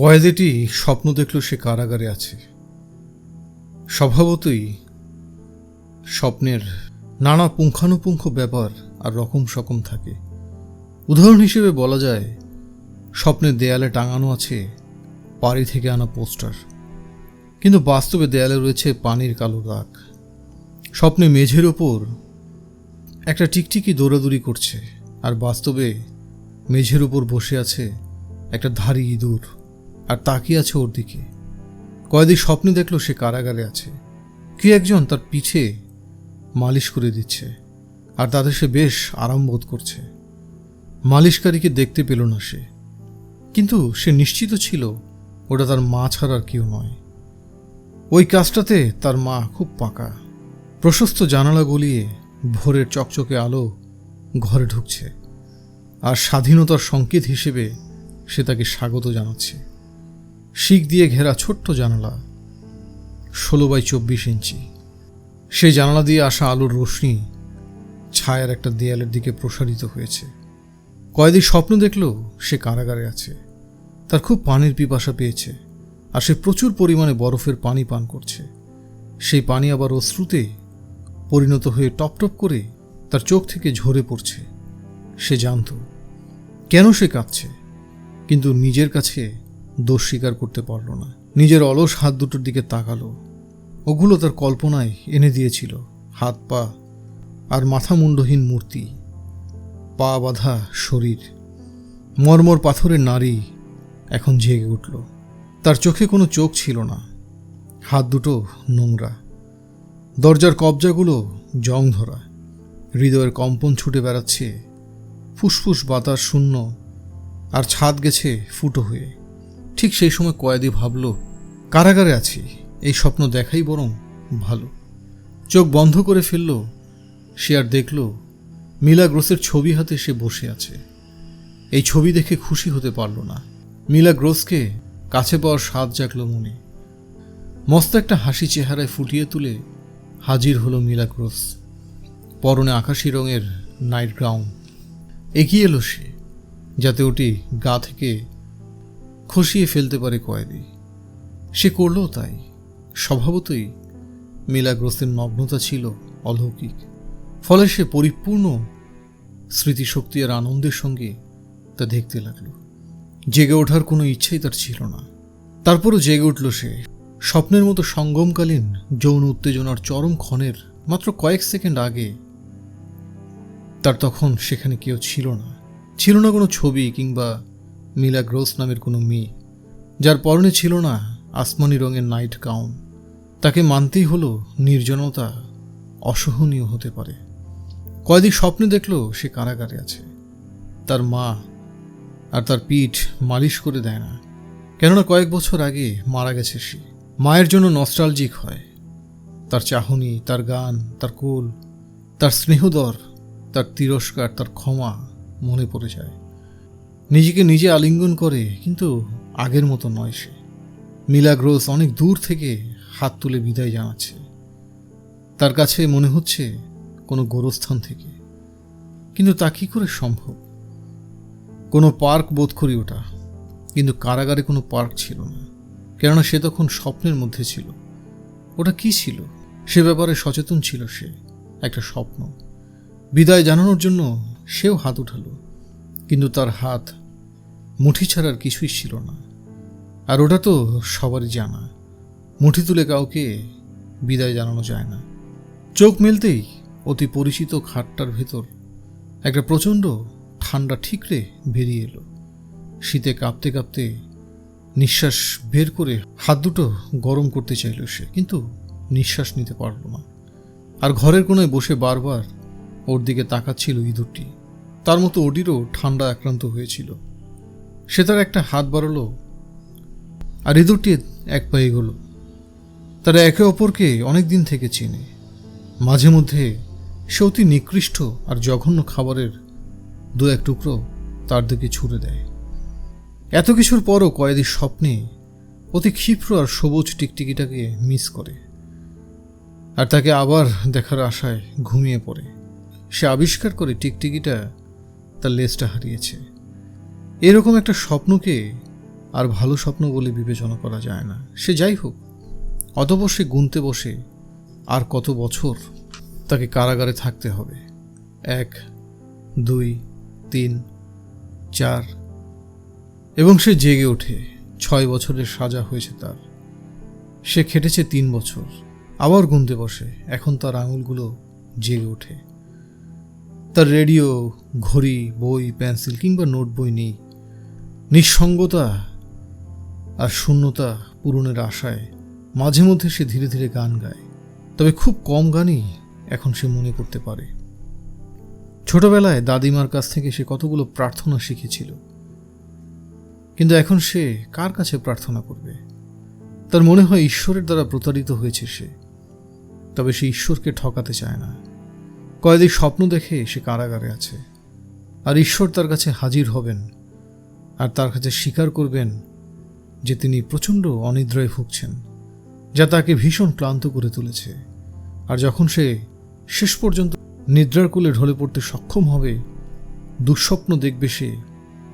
কয়েদিটি স্বপ্ন দেখল সে কারাগারে আছে। স্বভাবতই স্বপ্নের নানা পুঙ্খানুপুঙ্খ ব্যাপার আর রকম সকম থাকে। উদাহরণ হিসেবে বলা যায়, স্বপ্নের দেয়ালে টাঙানো আছে পাড়ি থেকে আনা পোস্টার। কিন্তু বাস্তবে দেয়ালে রয়েছে পানির কালো দাগ। স্বপ্নে মেঝের ওপর একটা টিকটিকি দৌড়াদৌড়ি করছে আর বাস্তবে মেঝের উপর বসে আছে একটা ধারি ইঁদুর। আর তাকিয়ে আছে ওর দিকে। কয়েদি স্বপ্নে দেখল সে কারাগারে আছে। কি একজন তার পিছে মালিশ করে দিচ্ছে আর তাতে সে বেশ আরাম বোধ করছে। মালিশকারীকে দেখতে পেল না সে। কিন্তু সে নিশ্চিত ছিল ওটা তার মা ছাড়ার কেউ নয়। ওই কাজটাতে তার মা খুব পাকা। প্রশস্ত জানালা গলিয়ে ভোরের চকচকে আলো ঘরে ঢুকছে। আর স্বাধীনতার সংকেত হিসেবে সে তাকে স্বাগত জানাচ্ছে। শিক দিয়ে ঘেরা ছোট্ট জানালা, ষোলো বাই চব্বিশ ইঞ্চি। সেই জানালা দিয়ে আসা আলোর রোশনি ছায়ার একটা দেয়ালের দিকে প্রসারিত হয়েছে। কয়েদি স্বপ্ন দেখল সে কারাগারে আছে। তার খুব পানির পিপাসা পেয়েছে আর সে প্রচুর পরিমাণে বরফের পানি পান করছে। সেই পানি আবার অশ্রুতে পরিণত হয়ে টপ টপ করে তার চোখ থেকে ঝরে পড়ছে। সে জানত, কেন সে কাঁদছে? কিন্তু নিজের কাছে দোষ স্বীকার করতে পারল না। নিজের অলস হাত দুটোর দিকে তাকালো। ওগুলো তার কল্পনায় এনে দিয়েছিল। হাত পা আর মাথা মুন্ডহীন মূর্তি। পা বাঁধা শরীর। মর্মর পাথরের নারী এখন জেগে উঠল। তার চোখে কোনো চোখ ছিল না। হাত দুটো নোংরা। দরজার কবজাগুলো জং ধরা হৃদয়ের কম্পন ছুটে বেড়াচ্ছে। ফুসফুস বাতাস শূন্য। আর ছাদ গেছে ফুটো হয়ে। ঠিক সেই সময় কয়েদি ভাবল, কারাগারে আছি, এই স্বপ্ন দেখাই বরং ভালো। চোখ বন্ধ করে ফেলল, সে আর দেখল, মিলা গ্রোসের ছবি হাতে সে বসে আছে। এই ছবি দেখে খুশি হতে পারল না। মিলা গ্রোসকে কাছে পাওয়ার স্বাদ জাগল মনে। মস্ত একটা হাসি চেহারায় ফুটিয়ে তুলে হাজির হলো মিলা গ্রোস। পরনে আকাশি রঙের নাইট গ্রাউন্ড এগিয়ে এলো সে, যাতে ওটি গা থেকে খসিয়ে ফেলতে পারে কয়েদি। সে করলেও তাই। স্বভাবতই মিলাগ্রস্তের নগ্নতা ছিল অলৌকিক। ফলে সে পরিপূর্ণ স্মৃতিশক্তি আর আনন্দের সঙ্গে তা দেখতে লাগল। জেগে ওঠার কোনো ইচ্ছাই তার ছিল না। তারপরও জেগে উঠল সে। স্বপ্নের মতো সঙ্গমকালীন যৌন উত্তেজনার চরম ক্ষণের মাত্র কয়েক সেকেন্ড আগে তার তখন সেখানে কেউ ছিল না। ছিল না কোনো ছবি কিংবা মিলা গ্রোস নামের কোনো মেয়ে, যার পরনে ছিল না আসমানি রঙের নাইট গাউন। তাকে মানতেই হলো নির্জনতা অসহনীয় হতে পারে। কয়েদি স্বপ্নে দেখল সে কারাগারে আছে। তার মা আর তার পিঠ মালিশ করে দেয় না। কেননা কয়েক বছর আগে মারা গেছে সে। মায়ের জন্য নস্টালজিক হয়। তার চাহনি, তার গান, তার কোল, তার স্নেহদর, তার তিরস্কার, তার ক্ষমা মনে পড়ে যায়। নিজেকে নিজে আলিঙ্গন করে, কিন্তু আগের মতো নয় সে। মিলাগ্রোস অনেক দূর থেকে হাত তুলে বিদায় জানাচ্ছে। তার কাছে মনে হচ্ছে কোনো গোরস্থান থেকে। কিন্তু তা কী করে সম্ভব? কোনো পার্ক বোধ করি ওটা, কিন্তু কারাগারে কোনো পার্ক ছিল না, কেননা সে তখন স্বপ্নের মধ্যে ছিল। ওটা কি ছিল? সে ব্যাপারে সচেতন ছিল সে, একটা স্বপ্ন। বিদায় জানানোর জন্য সেও হাত উঠালো। কিন্তু তার হাত মুঠি ছাড়ার কিছুই ছিল না। আর ওটা তো সবারই জানা। মুঠি তুলে কাউকে বিদায় জানানো যায় না। চোখ মেলতেই অতি পরিচিত খাটটার ভেতর একটা প্রচণ্ড ঠান্ডা ঠিকরে বেরিয়ে এলো। শীতে কাঁপতে কাঁপতে নিঃশ্বাস বের করে হাত দুটো গরম করতে চাইল সে, কিন্তু নিঃশ্বাস নিতে পারল না। আর ঘরের কোনায় বসে বারবার ওর দিকে তাকাচ্ছিল ইঁদুরটি। তার মতো ওটিরও ঠান্ডা আক্রান্ত হয়েছিল। সে তার একটা হাত বাড়ালো আর ইঁদুরটি এক পায়ে এগোলো। তারা একে অপরকে অনেক দিন থেকে চেনে। মাঝে মধ্যে সে অতি নিকৃষ্ট আর জঘন্য খাবারের দু এক টুকরো তার দিকে ছুড়ে দেয়। এত কিছুর পরও কয়েদির স্বপ্নে অতি ক্ষিপ্র আর সবুজ টিকটিকিটাকে মিস করে আর তাকে আবার দেখার আশায় ঘুমিয়ে পড়ে। সে আবিষ্কার করে টিকটিকিটা তার লেজটা হারিয়েছে। এরকম একটা স্বপ্নকে আর ভালো স্বপ্ন বলে বিবেচনা করা যায় না। সে যাই হোক সে গুনতে বসে আর কত বছর তাকে কারাগারে থাকতে হবে? এক, দুই, তিন, চার। এবং সে জেগে ওঠে। ছয় বছরের সাজা হয়েছে তার। সে খেটেছে তিন বছর। আবার গুনতে বসে। এখন তার আঙুলগুলো জেগে ওঠে। তার রেডিও, ঘড়ি, বই, পেন্সিল কিংবা নোট বই নেই। নিঃসঙ্গতা আর শূন্যতা পূরণের আশায় মাঝে মধ্যে সে ধীরে ধীরে গান গায়। তবে খুব কম গানই এখন সে মনে করতে পারে। ছোটবেলায় দাদিমার কাছ থেকে সে কতগুলো প্রার্থনা শিখেছিল। কিন্তু এখন সে কার কাছে প্রার্থনা করবে? তার মনে হয় ঈশ্বরের দ্বারা প্রতারিত হয়েছে সে। তবে সে ঈশ্বরকে ঠকাতে চায় না। কয়েদি স্বপ্ন দেখে সে কারাগারে আছে। আর ঈশ্বর তার কাছে হাজির হবেন আর তার কাছে স্বীকার করবেন যে তিনি প্রচণ্ড অনিদ্রায় ভুগছেন, যা তাকে ভীষণ ক্লান্ত করে তুলেছে। আর যখন সে শেষ পর্যন্ত নিদ্রার কোলে ঢলে পড়তে সক্ষম হবে, দুঃস্বপ্ন দেখবে সে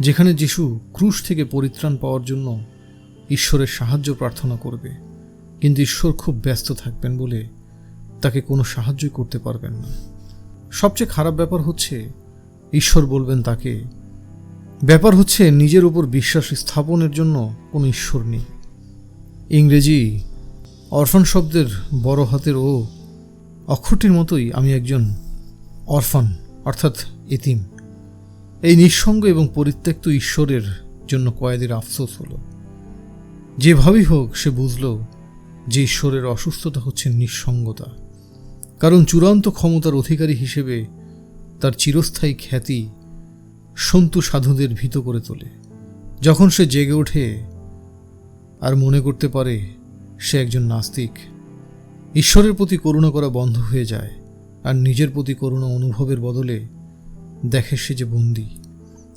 যেখানে যিশু ক্রুশ থেকে পরিত্রাণ পাওয়ার জন্য ঈশ্বরের সাহায্য প্রার্থনা করবে। কিন্তু ঈশ্বর খুব ব্যস্ত থাকবেন বলে তাকে কোনো সাহায্যই করতে পারবেন না। সবচেয়ে খারাপ ব্যাপার হচ্ছে, ঈশ্বর বলবেন তাকে, ব্যাপার হচ্ছে নিজের উপর বিশ্বাস স্থাপনের জন্য কোনো ঈশ্বর নেই। ইংরেজি অরফান শব্দের বড় হাতের ও অক্ষরটির মতোই আমি একজন অরফান, অর্থাৎ এতিম। এই নিঃসঙ্গ এবং পরিত্যক্ত ঈশ্বরের জন্য কয়েদের আফসোস হলো। যেভাবেই হোক, সে বুঝল যে ঈশ্বরের অসুস্থতা হচ্ছে নিঃসঙ্গতা। কারণ চূড়ান্ত ক্ষমতার অধিকারী হিসেবে তার চিরস্থায়ী খ্যাতি সন্তু সাধুদের ভীত করে তোলে। যখন সে জেগে ওঠে আর মনে করতে পারে সে একজন নাস্তিক, ঈশ্বরের প্রতি করুণা করা বন্ধ হয়ে যায় আর নিজের প্রতি করুণা অনুভবের বদলে দেখে সে যে বন্দি।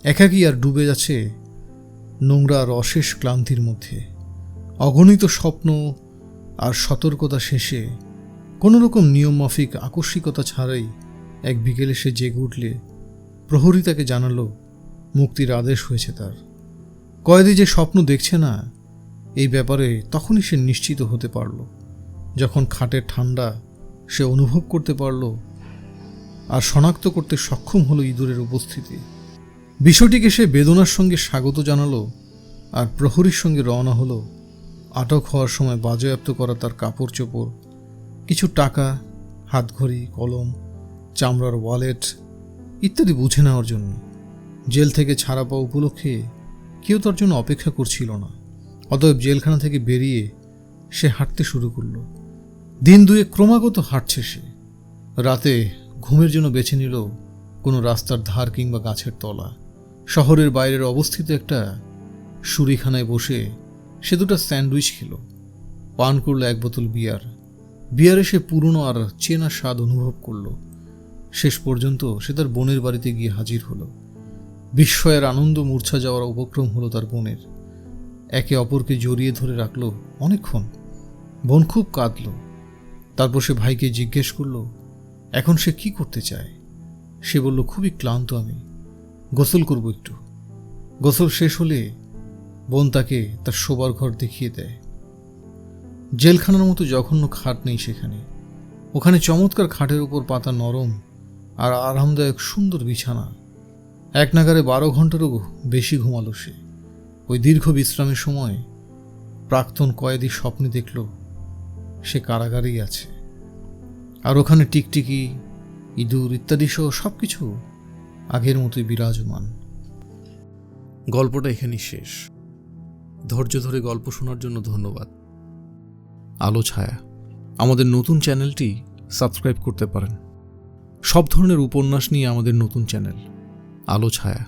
একাকী আর ডুবে যাচ্ছে নোংরা আর অশেষ ক্লান্তির মধ্যে। অগণিত স্বপ্ন আর সতর্কতা শেষে কোনো রকম নিয়মমাফিক আকস্মিকতা ছাড়াই এক বিকেলে সে জেগে উঠলে প্রহরী তাকে জানালো, মুক্তির আদেশ হয়েছে তার। কয়েদি যে স্বপ্ন দেখছে না, এই ব্যাপারে তখনই সে নিশ্চিত হতে পারল। যখন খাটের ঠান্ডা সে অনুভব করতে পারল আর শনাক্ত করতে সক্ষম হলো ইঁদুরের উপস্থিতি। বিষয়টিকে সে বেদনার সঙ্গে স্বাগত জানালো আর প্রহরীর সঙ্গে রওনা হলো। আটক হওয়ার সময় বাজেয়াপ্ত করা তার কাপড় চোপড় কিছু টাকা, হাতঘড়ি, কলম, চামড়ার ওয়ালেট ইত্যাদি বুঝে নেওয়ার জন্য জেল থেকে ছাড়া পাওয়া উপলক্ষে কেউ তার জন্য অপেক্ষা করছিল না। অতএব জেলখানা থেকে বেরিয়ে সে হাঁটতে শুরু করল। দিন দুয়ে ক্রমাগত হাঁটছে সে। রাতে ঘুমের জন্য বেছে নিল কোনো রাস্তার ধার কিংবা গাছের তলা। শহরের বাইরের অবস্থিত একটা সুরিখানায় বসে সে দুটো স্যান্ডউইচ খেল। পান করল এক বোতল বিয়ার। বিয়ারে সে পুরনো আর চেনা স্বাদ অনুভব করল। শেষ পর্যন্ত সে তার বোনের বাড়িতে গিয়ে হাজির হলো। বিস্ময়ের আনন্দ মূর্ছা যাওয়ার উপক্রম হলো তার বোনের। একে অপরকে জড়িয়ে ধরে রাখল অনেকক্ষণ। বোন খুব কাঁদল। তারপর সে ভাইকে জিজ্ঞেস করল, এখন সে কি করতে চায়? সে বলল, খুবই ক্লান্ত আমি। গোসল করব একটু। গোসল শেষ হলে বোন তাকে তার শোবার ঘর দেখিয়ে দেয়। জেলখানার মতো জঘন্য খাট নেই সেখানে। ওখানে চমৎকার খাটের উপর পাতা নরম আর আরামদায়ক সুন্দর বিছানা। এক নাগারে বারো ঘন্টারও বেশি ঘুমালো সে। ওই দীর্ঘ বিশ্রামের সময় প্রাক্তন কয়েদি স্বপ্নে দেখল সে কারাগারেই আছে। আর ওখানে টিকটিকি, ইঁদুর ইত্যাদি সহ সব কিছু আগের মতোই বিরাজমান। গল্পটা এখানেই শেষ। ধৈর্য ধরে গল্প শোনার জন্য ধন্যবাদ। আলো ছায়া। আমাদের নতুন চ্যানেলটি সাবস্ক্রাইব করতে পারেন। সব ধরনের উপন্যাস নিয়ে আমাদের নতুন চ্যানেল, আলো ছায়া।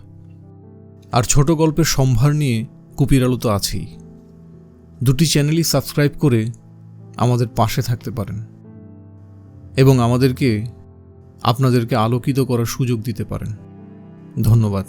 আর ছোট গল্পের সম্ভার নিয়ে কুপির আলো তো আছেই। দুটি চ্যানেলই সাবস্ক্রাইব করে আমাদের পাশে থাকতে পারেন এবং আমাদেরকে, আপনাদেরকে আলোকিত করার সুযোগ দিতে পারেন। ধন্যবাদ।